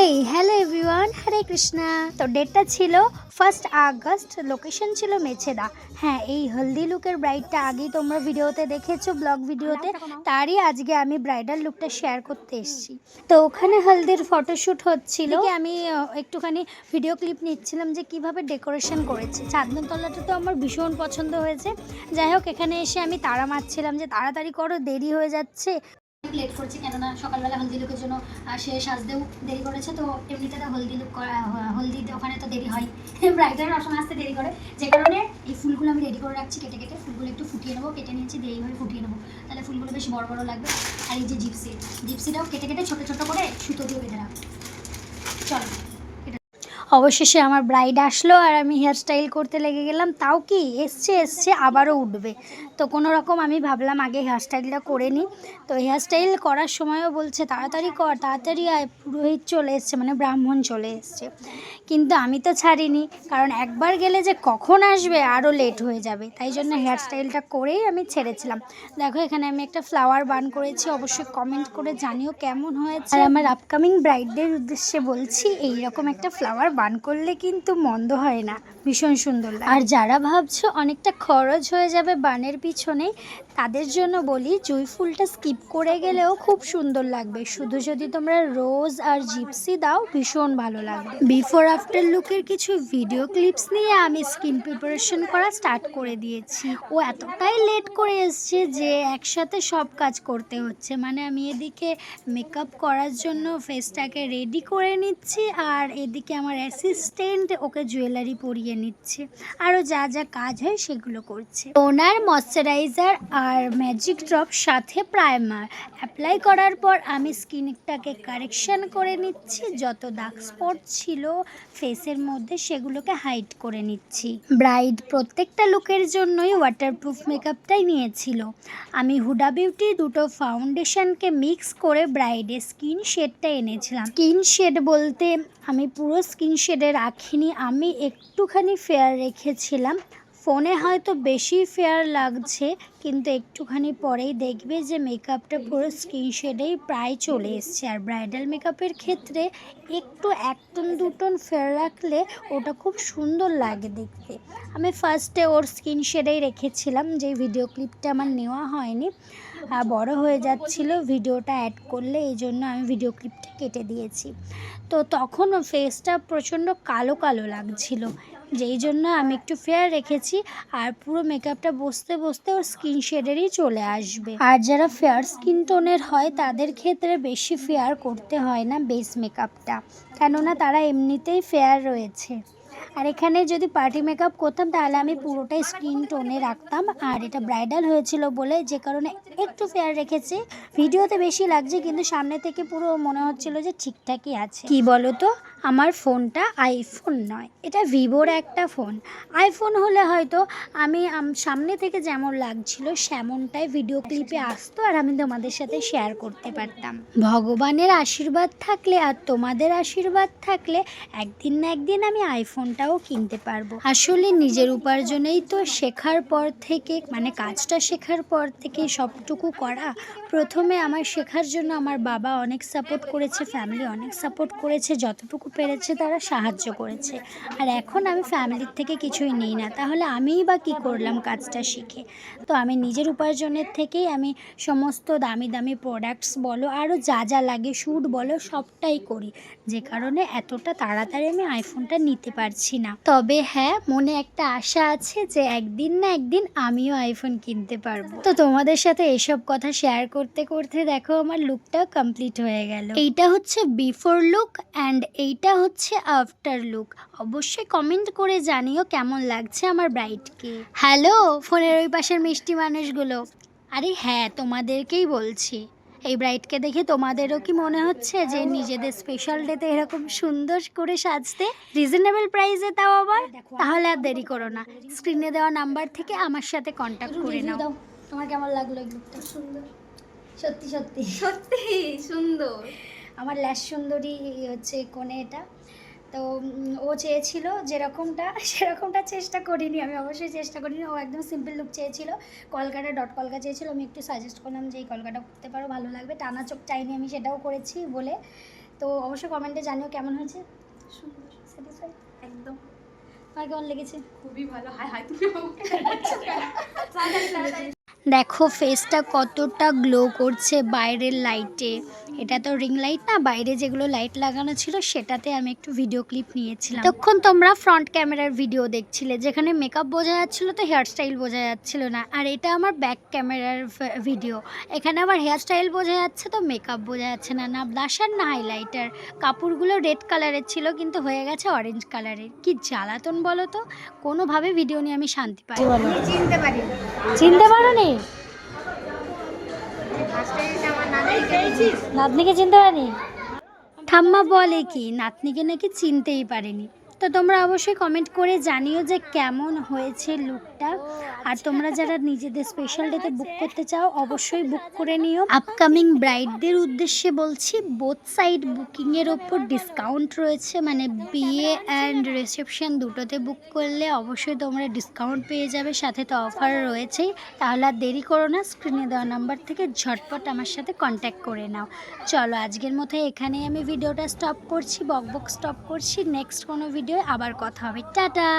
Hey hello everyone Hare Krishna তো ডেটটা ছিল ফার্স্ট আগস্ট লোকেশন ছিল মেছেদা হ্যাঁ এই হলদি লুকের ব্রাইডটা আগেই তোমরা ভিডিওতে দেখেছ ব্লগ ভিডিওতে তারই আজকে আমি ব্রাইডাল লুকটা শেয়ার করতে এসেছি। তো ওখানে হলদির ফটোশ্যুট হচ্ছিল। কি আমি একটুখানি ভিডিও ক্লিপ নিচ্ছিলাম যে কীভাবে ডেকোরেশন করেছে। চাঁদনতলাটা তো আমার ভীষণ পছন্দ হয়েছে। যাই হোক এখানে এসে আমি তাড়া মারছিলাম যে তাড়াতাড়ি করো দেরি হয়ে যাচ্ছে। লেট করছে কেননা সকালবেলা হলদি লুকের জন্য সে সাজতেও দেরি করেছে, তো এমনিতে তো হলদি লুক করা হলদি ওখানে তো দেরি হয়। ব্রাইডাল সবসময় আসতে দেরি করে। যে কারণে এই ফুলগুলো আমি রেডি করে রাখছি কেটে কেটে। ফুলগুলো একটু ফুটিয়ে নেব, কেটে নিয়েছি দিয়ে এইভাবে ফুটিয়ে নেব। তাহলে ফুলগুলো বেশ বড় বড় লাগবে। আর এই যে জিপসি জিপসিটাও কেটে কেটে ছোটো ছোটো করে সুতো দিয়ে বেঁধে রাখব। চলো অবশেষে আমার ব্রাইড আসলো আর আমি হেয়ারস্টাইল করতে লেগে গেলাম। তাও কি, এসছে এসছে, আবারও উঠবে। তো কোনো রকম আমি ভাবলাম আগে হেয়ারস্টাইলটা করে নিই। তো হেয়ারস্টাইল করার সময়ও বলছে তাড়াতাড়ি কর তাড়াতাড়ি আয়। পুরোহিত চলে এসছে মানে ব্রাহ্মণ চলে এসছে। কিন্তু আমি তো ছাড়িনি কারণ একবার গেলে যে কখন আসবে আরও লেট হয়ে যাবে। তাই জন্য হেয়ারস্টাইলটা করেই আমি ছেড়েছিলাম। দেখো এখানে আমি একটা ফ্লাওয়ার বান করেছি অবশ্যই কমেন্ট করে জানিও কেমন হয়েছে। আর আমার আপকামিং ব্রাইডদের উদ্দেশ্যে বলছি এই রকম একটা ফ্লাওয়ার বান করলে কিন্তু মন্দ হয় না। ভীষণ সুন্দর লাগে। আর যারা ভাবছ অনেকটা খরচ হয়ে যাবে বানের পিছনে তাদের জন্য বলি, জুই ফুলটা স্কিপ করে গেলেও খুব সুন্দর লাগবে। শুধু যদি তোমরা রোজ আর জিপসি দাও, ভীষণ ভালো লাগবে। বিফোর আফটার লুকের কিছু ভিডিও ক্লিপস নিয়ে আমি স্কিন প্রিপারেশন করা স্টার্ট করে দিয়েছি। ও এতটাই লেট করে এসছে যে একসাথে সব কাজ করতে হচ্ছে। মানে আমি এদিকে মেকআপ করার জন্য ফেসটাকে রেডি করে নিচ্ছি আর এদিকে আমার অ্যাসিস্ট্যান্ট ওকে জুয়েলারি পরিয়ে নিচ্ছে। আরও যা যা কাজ হয় সেগুলো করছে। টোনার ময়শ্চারাইজার আর ম্যাজিক ড্রপ সাথে প্রাইমার। অ্যাপ্লাই করার পর আমি স্কিনটাকে কারেকশন করে নিচ্ছি, যত দাগ স্পট ছিল ফেসের মধ্যে সেগুলোকে হাইড করে নিচ্ছি। ব্রাইড প্রত্যেকটা লুকের জন্যই ওয়াটারপ্রুফ মেকআপটাই নিয়েছিল। আমি হুডা বিউটি দুটো ফাউন্ডেশনকে মিক্স করে ব্রাইডের স্কিন শেডটা এনেছিলাম। স্কিন শেড বলতে আমি পুরো স্কিন শেডে রাখিনি, আমি একটুখানি ফেয়ার রেখেছিলাম। ফোনে হয়তো বেশি ফেয়ার লাগছে, কিন্তু একটুখানি পরেই দেখবে যে মেকআপটা পুরো স্কিন শেডেই প্রায় চলে এসছে। আর ব্রাইডাল মেকআপের ক্ষেত্রে একটু এক টন দু টন ফেয়ার রাখলে ওটা খুব সুন্দর লাগে দেখতে। আমি ফার্স্টে ওর স্কিন শেডেই রেখেছিলাম, যে ভিডিও ক্লিপটা আমার নেওয়া হয়নি। বড় হয়ে যাচ্ছিল, ভিডিওটা অ্যাড করলে এই জন্য আমি ভিডিও ক্লিপটা কেটে দিয়েছি। তো তখন ফেসটা প্রচণ্ড কালো কালো লাগছিল। যেই জন্য আমি একটু ফেয়ার রেখেছি আর পুরো মেকআপটা বসতে বসতে ওর স্কিন শেডেরই চলে আসবে। আর যারা ফেয়ার স্কিন টোনের হয়, তাদের ক্ষেত্রে বেশি ফেয়ার করতে হয় না বেস মেকআপটা কেননা তারা এমনিতেই ফেয়ার রয়েছে। আর এখানে যদি পার্টি মেকআপ করতাম, তাহলে আমি পুরোটাই স্কিন টোনে রাখতাম। আর এটা ব্রাইডাল হয়েছিল বলে যে কারণে একটু ফেয়ার রেখেছি। ভিডিওতে বেশি লাগছে, কিন্তু সামনে থেকে পুরো মনে হচ্ছিল যে ঠিকঠাকই আছে। কি বলো তো আমার ফোনটা আইফোন নয়, এটা ভিভোর একটা ফোন। আইফোন হলে হয়তো আমি সামনে থেকে যেমন লাগছিল, সেমনটাই ভিডিও ক্লিপে আসতো আর আমি তোমাদের সাথে শেয়ার করতে পারতাম। ভগবানের আশীর্বাদ থাকলে আর তোমাদের আশীর্বাদ থাকলে একদিন না একদিন আমি আইফোনটাও কিনতে পারব। আসলে নিজের উপার্জনেই তো শেখার পর থেকে মানে কাজটা শেখার পর থেকে সবটুকু করা। প্রথমে আমার শেখার জন্য আমার বাবা অনেক সাপোর্ট করেছে ফ্যামিলি অনেক সাপোর্ট করেছে, যতটুকু পেরেছে তারা সাহায্য করেছে। আর এখন আমি ফ্যামিলির থেকে কিছুই নিই না, তাহলে আমিই বা কী করলাম কাজটা শিখে? তো আমি নিজের উপার্জনের থেকেই আমি সমস্ত দামি দামি প্রোডাক্টস বলো, আরও যা যা লাগে শ্যুট বলো, সবটাই করি। যে কারণে এতটা তাড়াতাড়ি আমি আইফোনটা নিতে পারছি। না। তবে হ্যাঁ মনে একটা আশা আছে যে একদিন না একদিন আমিও আইফোন কিনতে পারব। তো তোমাদের সাথে এসব কথা শেয়ার করতে করতে দেখো আমার লুকটা কমপ্লিট হয়ে গেল। এইটা হচ্ছে বিফোর লুক অ্যান্ড এইটা হচ্ছে আফটার লুক অবশ্যই কমেন্ট করে জানিও কেমন লাগছে আমার ব্রাইটকে হ্যালো ফোনের ওই পাশের মিষ্টি মানুষগুলো। আরে হ্যাঁ তোমাদেরকেই বলছি। এই ব্রাইডকে দেখে তোমাদেরও কি মনে হচ্ছে যে নিজেদের স্পেশাল ডেতে এরকম সুন্দর করে সাজতে রিজনেবল প্রাইসে তাও আবার? তাহলে আর দেরি করো না। স্ক্রিনে দেওয়া নাম্বার থেকে আমার সাথে কন্ট্যাক্ট করে নাও। তোমার কেমন লাগল এই লুকটা সুন্দর। সত্যি সত্যি। সত্যি সুন্দর। আমার ল্যাস সুন্দরী হচ্ছে কোণে এটা। তো ও চেয়েছিল যেরকমটা সেরকমটা চেষ্টা করিনি আমি অবশ্যই চেষ্টা করিনি। ও একদম সিম্পল লুক চেয়েছিল। কলকাতা ডট কলকা চেয়েছিল। আমি একটু সাজেস্ট করলাম যে এই কলকাটা করতে পারো ভালো লাগবে। টানা চোখ চাইনি আমি সেটাও করেছি বলে। তো অবশ্যই কমেন্টে জানিও কেমন হয়েছে। সুন্দর স্যাটিসফাই একদম। আর কেমন লেগেছে? খুবই ভালো। হাই হাই তুমি। দেখো ফেসটা কতটা গ্লো করছে বাইরের লাইটে এটা তো রিং লাইট না বাইরে যেগুলো লাইট লাগানো ছিল সেটাতে আমি একটু ভিডিও ক্লিপ নিয়েছিলাম। তখন তোমরা ফ্রন্ট ক্যামেরার ভিডিও দেখছিলে যেখানে মেকআপ বোঝা যাচ্ছিল তো হেয়ার স্টাইল বোঝা যাচ্ছিল না। আর এটা আমার ব্যাক ক্যামেরার ভিডিও এখানে আমার হেয়ার স্টাইল বোঝা যাচ্ছে তো মেকআপ বোঝা যাচ্ছে না। না ব্লাশার না হাইলাইটার কাপড়গুলো রেড কালারের ছিল কিন্তু হয়ে গেছে অরেঞ্জ কালারের কি জ্বালাতন বলো তো? কোনোভাবে ভিডিও নিয়ে আমি শান্তি পাই চিনতে পারি চিনতে পারো নি নাতনিকে চিনতে পারি ঠাম্মা বলে কি নাতনিকে নাকি চিনতেই পারেনি। তো তোমরা অবশ্যই কমেন্ট করে জানিও যে কেমন হয়েছে লুকটা আর তোমরা যারা নিজেদের স্পেশাল ডেতে বুক করতে চাও, অবশ্যই বুক করে নিও। আপকামিং ব্রাইডদের উদ্দেশ্যে বলছি বোথ সাইড বুকিংয়ের ওপর ডিসকাউন্ট রয়েছে। মানে বিয়ে অ্যান্ড রিসেপশন দুটোতে বুক করলে অবশ্যই তোমরা ডিসকাউন্ট পেয়ে যাবে। সাথে তো অফার রয়েছেই। তাহলে আর দেরি করো না স্ক্রিনে দেওয়া নাম্বার থেকে ঝটপট আমার সাথে কন্ট্যাক্ট করে নাও। চলো, আজকের মতো এখানেই আমি ভিডিওটা স্টপ করছি বক বক স্টপ করছি। নেক্সট কোনো ভিডিও আবার কথা হবে। টাটা!